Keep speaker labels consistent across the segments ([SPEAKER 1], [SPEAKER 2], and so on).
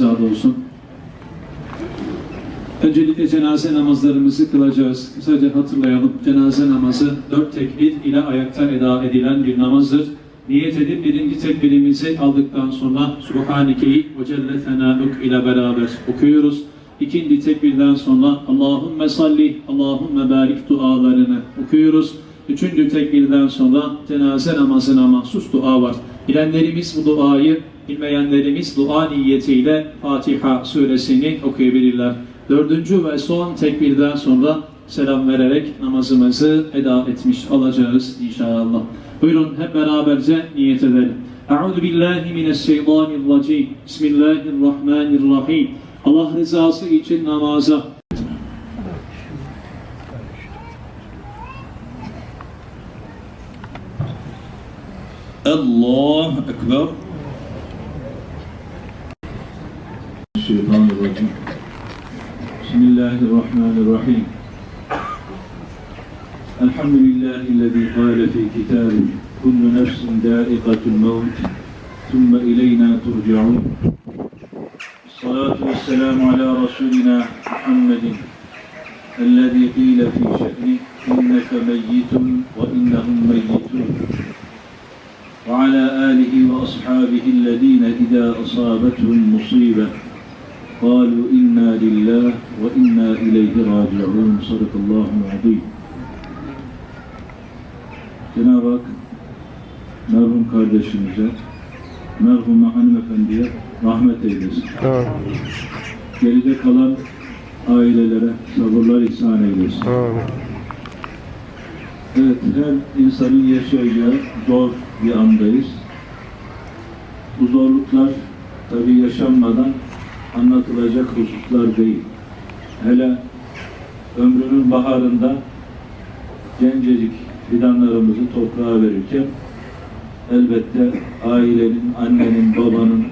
[SPEAKER 1] Sağ olsun. Öncelikle cenaze namazlarımızı kılacağız. Kısaca hatırlayalım. Cenaze namazı dört tekbir ile ayakta eda edilen bir namazdır. Niyet edip birinci tekbirimizi aldıktan sonra Subhaneke'yi ve Celle Fenâluk ile beraber okuyoruz. İkinci tekbirden sonra Allahümme salli, Allahümme barik dualarını okuyoruz. Üçüncü tekbirden sonra cenaze namazına mahsus dua var. Bilenlerimiz bu duayı, bilmeyenlerimiz dua niyetiyle Fatiha suresini okuyabilirler. Dördüncü ve son tekbirden sonra selam vererek namazımızı eda etmiş olacağız inşallah. Buyurun hep beraberce niyet edelim. Euzu billahi mineşşeytanirracim. Bismillahirrahmanirrahim. Allah rızası için namaza
[SPEAKER 2] الله أكبر
[SPEAKER 1] الشيطان الرجيم بسم الله الرحمن الرحيم الحمد لله الذي قال في كتابه كل نفس ذائقة الموت ثم إلينا ترجعون الصلاة والسلام على رسولنا محمد الذي قيل في شأنه إنك ميت وإنهم ميتون وعلى آله وأصحابه الذين إذا أصابتهم مصيبة قالوا إنا لله وإنا إليه راجعون صدق الله العظيم Cenab-ı Hak merhum kardeşimize, merhuma hanımefendiye rahmet eylesin. Geride kalan ailelere sabırlar ihsan eylesin. Evet, her insanın yaşayacağı zor bir andayız. Bu zorluklar tabii yaşanmadan anlatılacak hususlar değil. Hele ömrünün baharında gencecik fidanlarımızı toprağa verirken elbette ailenin, annenin, babanın,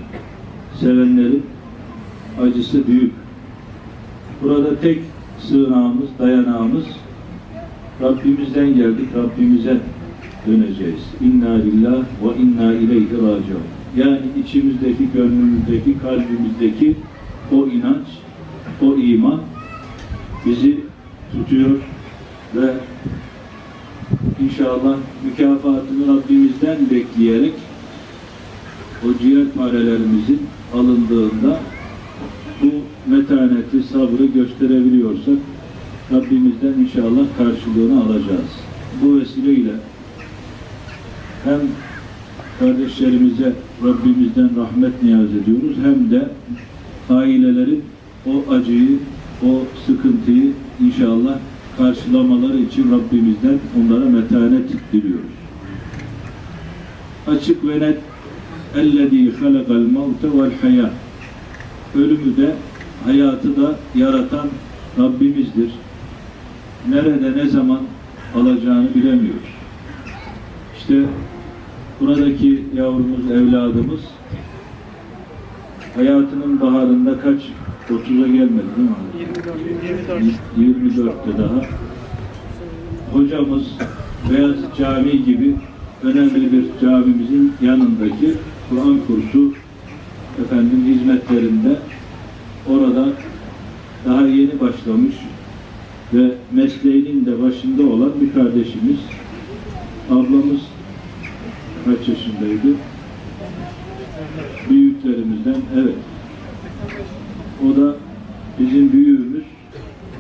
[SPEAKER 1] sevenlerin acısı büyük. Burada tek sığınağımız, dayanağımız Rabbimizden geldik, Rabbimize döneceğiz. İnna lillah ve inna ileyhi raciun. Yani içimizdeki, gönlümüzdeki, kalbimizdeki o inanç, o iman bizi tutuyor ve inşallah mükafatını Rabbimizden bekleyerek o ciğer parelerimizin alındığında bu metaneti, sabrı gösterebiliyorsak Rabbimizden inşallah karşılığını alacağız. Bu vesileyle hem kardeşlerimize Rabbimizden rahmet niyaz ediyoruz hem de ailelerin o acıyı, o sıkıntıyı inşallah karşılamaları için Rabbimizden onlara metanet diliyoruz. Açık ve net اَلَّذ۪ي خَلَقَ الْمَوْتَ وَالْحَيَاةِ Ölümü de, hayatı da yaratan Rabbimizdir. Nerede, ne zaman alacağını bilemiyoruz. İşte buradaki yavrumuz, evladımız hayatının baharında kaç? 30'a gelmedi değil mi? 24. 24'te daha. Hocamız Beyaz Cami gibi önemli bir camimizin yanındaki Kur'an kursu efendim hizmetlerinde orada daha yeni başlamış ve mesleğinin de başında olan bir kardeşimiz ablamız kaç yaşındaydı? Büyüklerimizden evet. O da bizim büyüğümüz.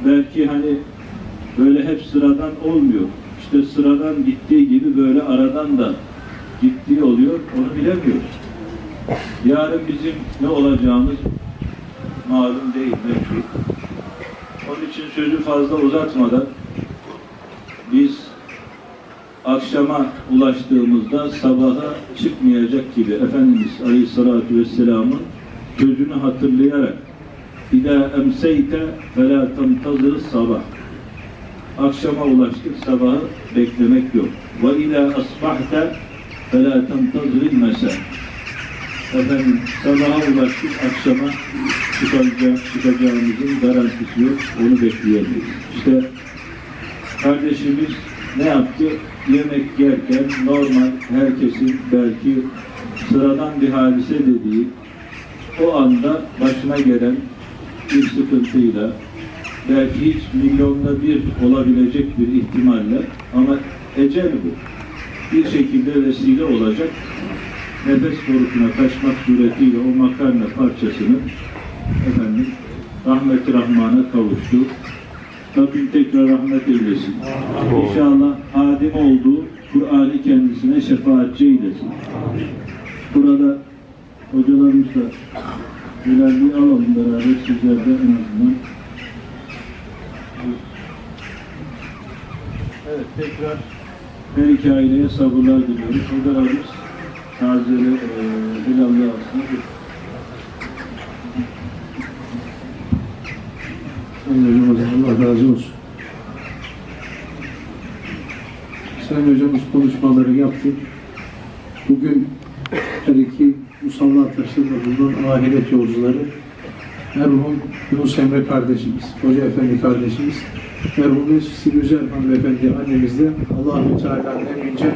[SPEAKER 1] Belki hani böyle hep sıradan olmuyor. İşte sıradan gittiği gibi böyle aradan da gittiği oluyor. Onu bilemiyoruz. Yarın bizim ne olacağımız malum değil, meşhur. Onun için sözü fazla uzatmadan biz akşama ulaştığımızda sabaha çıkmayacak gibi Efendimiz Aleyhisselatü Vesselam'ın sözünü hatırlayarak İdâ emseyte felâ tantazır sabah Akşama ulaştık, sabahı beklemek yok. Ve ilâ asbahte felâ tantazır mesâ Efendim sabaha ulaştık, akşama çıkacak, çıkacağımızın garantisi yok, onu bekleyemeyiz. İşte kardeşimiz ne yaptı? Yemek yerken normal herkesin belki sıradan bir hadise dediği
[SPEAKER 2] o anda başına gelen bir sıkıntıyla belki hiç milyonda bir olabilecek bir ihtimalle ama ecel bu. Bir şekilde vesile olacak. Nefes borusuna taşmak suretiyle o makarna parçasını efendim rahmeti rahmana kavuştu. Rabbim tekrar rahmet eylesin. İnşallah hadim olduğu Kur'an'ı kendisine şefaatçi eylesin. Burada hocalarımız da ilerleyi alalım beraber sizler de en azından. Evet tekrar her iki aileye sabırlar diliyoruz. Hocalarımız tazeli e, Hilal'ı alsın.
[SPEAKER 3] Sayın Hocam Allah razı olsun. Sayın Hocamız konuşmaları yaptı. Bugün her iki musalla taşlarında bulunan ahiret yolcuları merhum Yunus Emre kardeşimiz, Hoca Efendi kardeşimiz, merhum Sibüzer hanımefendi annemiz de Allah-u Teala'nın emrince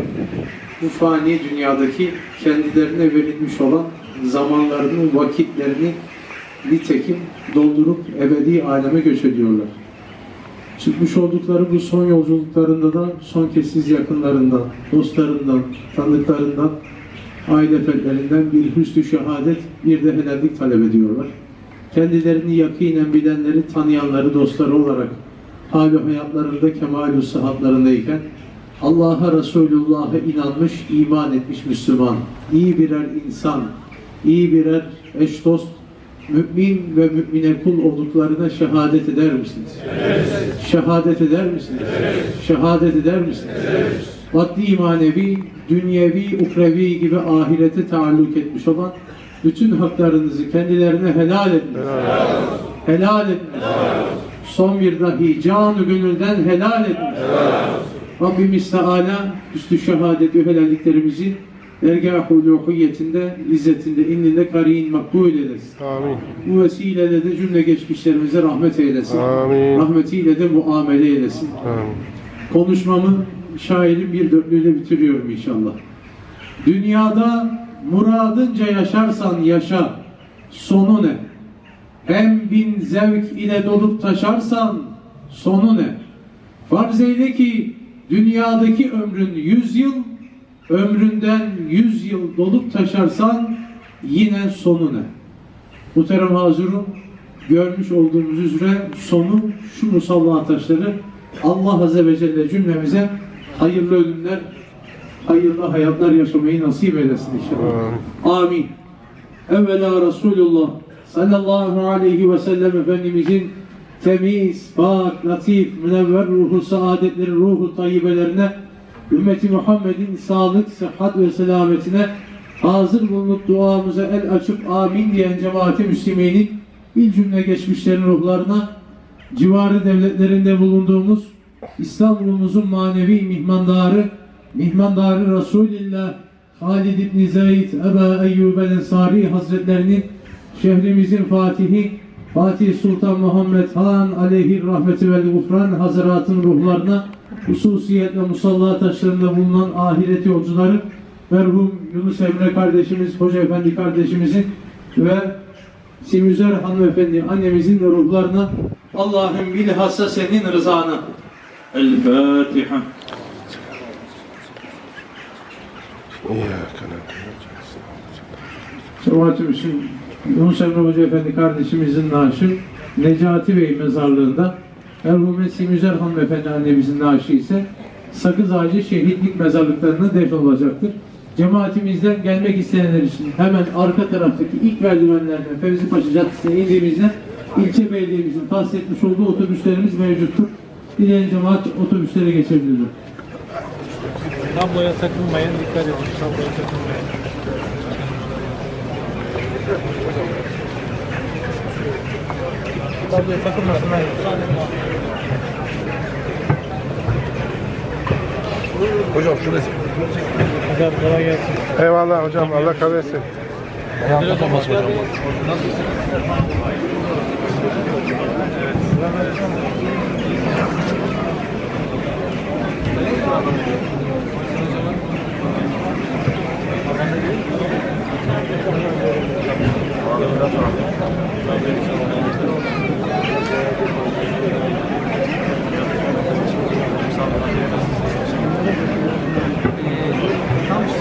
[SPEAKER 3] bu fani dünyadaki kendilerine verilmiş olan zamanlarını, vakitlerini nitekim doldurup ebedi aleme göç ediyorlar. Çıkmış oldukları bu son yolculuklarında da son kesiz yakınlarından, dostlarından, tanıdıklarından, aile fertlerinden bir hüsnü şehadet, bir de helallik talep ediyorlar. Kendilerini yakinen bilenleri, tanıyanları, dostları olarak hali hayatlarında kemal-ü sıhhatlarındayken Allah'a Resulullah'a inanmış, iman etmiş Müslüman, iyi birer insan, iyi birer eş dost, mümin ve mümine kul olduklarına şehadet eder misiniz? Şehadet eder misiniz? Şehadet eder misiniz? Maddi manevi, dünyevi, ukrevi gibi ahirete taalluk etmiş olan bütün haklarınızı kendilerine helal ediniz. Helal ediniz. Son bir dahi canı gönülden helal ediniz. Rabbimiz Teala üstü şehadet ve helalliklerimizi dergâh-ı uluhiyetinde, izzetinde, inninde kariyin makbul eylesin.
[SPEAKER 4] Amin.
[SPEAKER 3] Bu vesileyle de cümle geçmişlerimize rahmet eylesin.
[SPEAKER 4] Amin.
[SPEAKER 3] Rahmetiyle de muamele eylesin.
[SPEAKER 4] Amin.
[SPEAKER 3] Konuşmamı şairin bir dörtlüğüyle bitiriyorum inşallah. Dünyada muradınca yaşarsan yaşa, sonu ne? Hem bin zevk ile dolup taşarsan sonu ne? Farz eyle ki dünyadaki ömrün yüz yıl, ömründen yüz yıl dolup taşarsan yine sonu ne? Muhterem Hazırım, görmüş olduğumuz üzere sonu şu musalla taşları Allah Azze ve Celle cümlemize hayırlı ölümler, hayırlı hayatlar yaşamayı nasip eylesin inşallah. Amin. Evvela Resulullah sallallahu aleyhi ve sellem Efendimizin temiz, pak, latif, münevver ruhu, saadetlerin ruhu tayyibelerine, ümmeti Muhammed'in sağlık, sıhhat ve selametine hazır bulunup duamıza el açıp amin diyen cemaati müsliminin bir cümle geçmişlerin ruhlarına civarı devletlerinde bulunduğumuz İstanbul'umuzun manevi mihmandarı, mihmandarı Resulillah Halid İbni Zeyd, Eba Eyyub el Ensari Hazretlerinin şehrimizin Fatihi, Fatih Sultan Muhammed Han aleyhi rahmeti vel gufran hazıratın ruhlarına hususiyetle musalla taşlarında bulunan ahiret yolcuları merhum Yunus Emre kardeşimiz, Hoca Efendi kardeşimizin ve Simüzer hanımefendi annemizin de ruhlarına Allah'ın bilhassa senin rızana
[SPEAKER 2] El Fatiha.
[SPEAKER 4] İyyâke na'budu
[SPEAKER 3] Cemaat-i Müslümin Yunus Emre Hoca Efendi kardeşimizin naaşı Necati Bey mezarlığında merhume Simüzer hanımefendi annemizin naaşı ise Sakız Ağacı Şehitlik mezarlıklarına defn olacaktır. Cemaatimizden gelmek isteyenler için hemen arka taraftaki ilk merdivenlerden Fevzi Paşa Caddesi'ne indiğimizde ilçe belediyemizin tahsis etmiş olduğu otobüslerimiz mevcuttur. Dileyen cemaat otobüslere geçebilirler.
[SPEAKER 5] Tabloya takılmayın, dikkat edin. Tabloya takılmayın.
[SPEAKER 4] Hocam şurası.
[SPEAKER 5] Hocam kolay gelsin.
[SPEAKER 4] Eyvallah hocam Allah kabul etsin.
[SPEAKER 5] Tam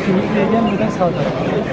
[SPEAKER 5] sürükleye gelmeden sağ tarafa.